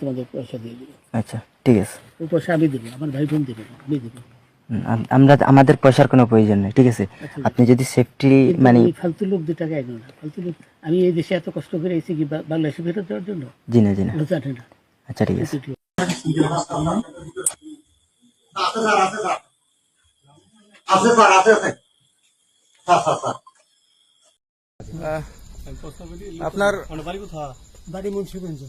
তোমাদের পয়সা দিয়ে দেবো আচ্ছা ঠিক আছে। ওই পয়সা আমি দেবো আমার ভাই বোন দেবে আমি দেবো। আমরা আমাদের পয়সার কোনো প্রয়োজন নেই ঠিক আছে? আপনি যদি সেফটি মানে ফালতু লোক দু টাকা এগো না। ফালতু লোক আমি এই দেশে এত কষ্ট করে এসেছি কি বাংলাদেশে ফেরত দেওয়ার জন্য? জি না জি না। আচ্ছা ঠিক আছে আছে আছে আছে। স্যার স্যার স্যার আপনার বাড়ি মুন্সিগঞ্জ।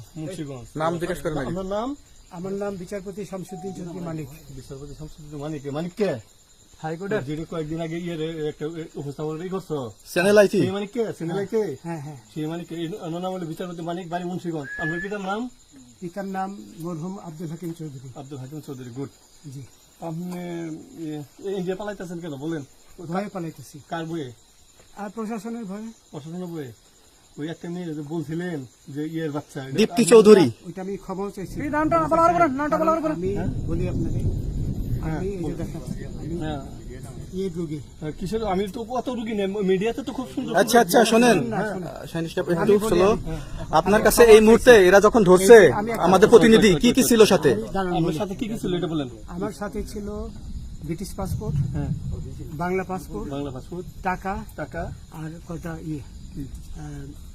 নাম জিজ্ঞেস করেন। আমার নাম আমার নাম বিচারপতি শামসুদ্দিন চৌধুরী মানিক। বিচারপতি শামসুদ্দিন মানিক। হাইকোর্টের? যেটা কয়েকদিন আগে ইয়ে একটা উপস্থাপন করছ? চ্যানেল আইছি সেই মানিককে সিনেলাইকে হ্যাঁ হ্যাঁ সেই মানিককে অন্য নাম হলো বিচারপতি মানিক বাড়ি মুন্সিগঞ্জ। আপনার পিতার নাম? পিতার নাম মরহুম আব্দুল হাকিম চৌধুরী। আব্দুল হাকিম চৌধুরী গুড। জি। আপনি ইন্ডিয়া পালাইতেছেন কেন? বলেন। ভয়ে পালাইতেছি। কার বইয়ে আর প্রশাসনের ভয়ে। প্রশাসনের বইয়ে ওই একটা মেয়ে যে বলছিলেন যে ইয়ের বাচ্চা দীপ্তি চৌধুরী। ওইটা আমি ক্ষমাও চাইছি। নামটা আমি বলি আপনাকে আমি এই যে দেখাচ্ছি আমি হ্যাঁ। আমি তো অত রুগী নেই মিডিয়াতে তো খুব সুন্দর আচ্ছা আচ্ছা শোনেন। একটু স্লো আপনার কাছে এই মুহূর্তে এরা যখন ধরছে আমাদের প্রতিনিধি কি কি ছিল সাথে? আমার সাথে কি কি ছিল এটা বলেন। আমার সাথে ছিল ব্রিটিশ পাসপোর্ট হ্যাঁ। Bangla passport Bangla passport. টাকা টাকা। আর কটা ইয়ে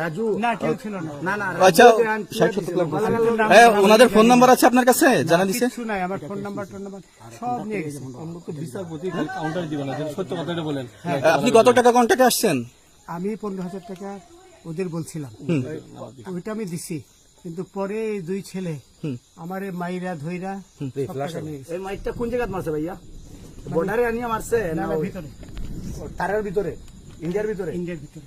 রাজু? না কেউ ছিল না। না আচ্ছা ষাট সত্তর লাখ হ্যাঁ ওনাদের ফোন নাম্বার আছে আপনার কাছে? জানা দিছে? কিছু নাই আমার ফোন নাম্বার টোন নাম্বার সব নিয়ে গেছে। আমরা তো বিচারপতি কাউন্টার দিব না সত্য কথাটা বলেন। আপনি কত টাকা কন্টাক্টে আসছেন? আমি পনেরো হাজার টাকা ওদের বলছিলাম। ওইটা আমি দিছি কিন্তু পরে দুই ছেলে আমার এই মাইরা ধইরা। এই মাইকটা কোন জায়গায় মারছে ভাইয়া? বর্ডারে আনিয়ে মারছে না, ভিতরে। তারের ভিতরে? ইন্ডিয়ার ভিতরে? ইন্ডিয়ার ভিতরে।